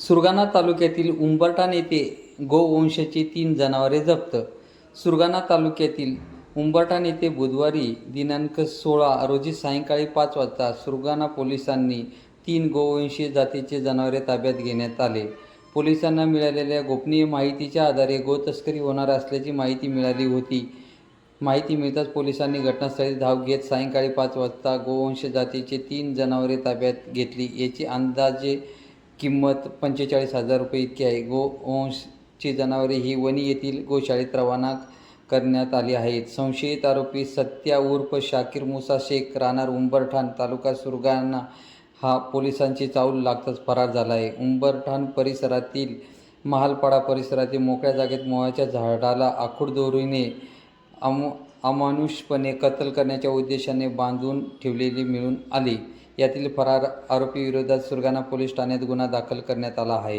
सुरगाणा तालुक्यातील उंबरठाण येथे गोवंशाची तीन जनावरे जप्त. सुरगाणा तालुक्यातील उंबरठाण येथे बुधवारी दिनांक सोळा रोजी सायंकाळी पाच वाजता सुरगाणा पोलिसांनी तीन गोवंशीय जातीचे जनावरे ताब्यात घेण्यात आले. पोलिसांना मिळालेल्या गोपनीय माहितीच्या आधारे गोतस्करी होणार असल्याची माहिती मिळाली होती. माहिती मिळताच पोलिसांनी घटनास्थळी धाव घेत सायंकाळी पाच वाजता गोवंश जातीचे तीन जनावरे ताब्यात घेतली. याची अंदाजे किंमत पंचेचाळीस हजार रुपये इतकी आहे. गोवंशची जनावरे ही वणी येथील गोशाळेत रवाना करण्यात आली आहेत. संशयित आरोपी सत्या उर्फ शाकीर मुसा शेख राहणार उंबरठाण तालुका सुरगाणा. हा पोलिसांची चाऊल लागताच फरार झाला आहे. उंबरठाण परिसरातील महालपाडा परिसरातील मोकळ्या जागेत मोहाच्या झाडाला आखूड दोरीने अम अमानुषपणे कत्ल करण्याच्या उद्देशाने बांधून ठेवलेली मिळून आली. यातील फरार आरोपीविरोधात सुरगाणा पोलीस ठाण्यात गुन्हा दाखल करण्यात आला आहे.